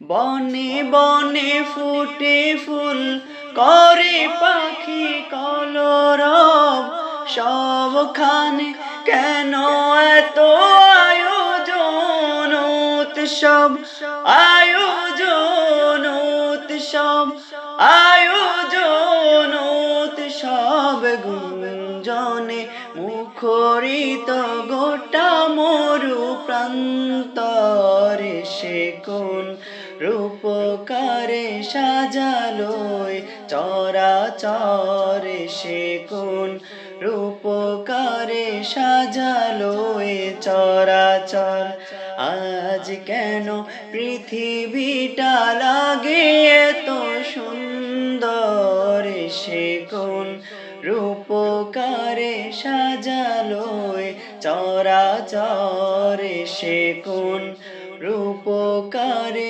বনে বনে ফুটে ফুল করে পাখি কলরব। সবখানে কেন এত আয়োজন, উৎসব আয়োজন উৎসব আয়োজন, উৎসব গুঞ্জনে মুখরিত গোটা মরু প্রান্তরে সে কোন রূপকারে সাজালোয় চরাচরে সে কোন রূপকারে সাজালোয় চরাচর আজ কেন পৃথিবীটা লাগে এত সুন্দর সে কোন রূপকারে সাজালোয় চরাচরে সে কোন রূপকারে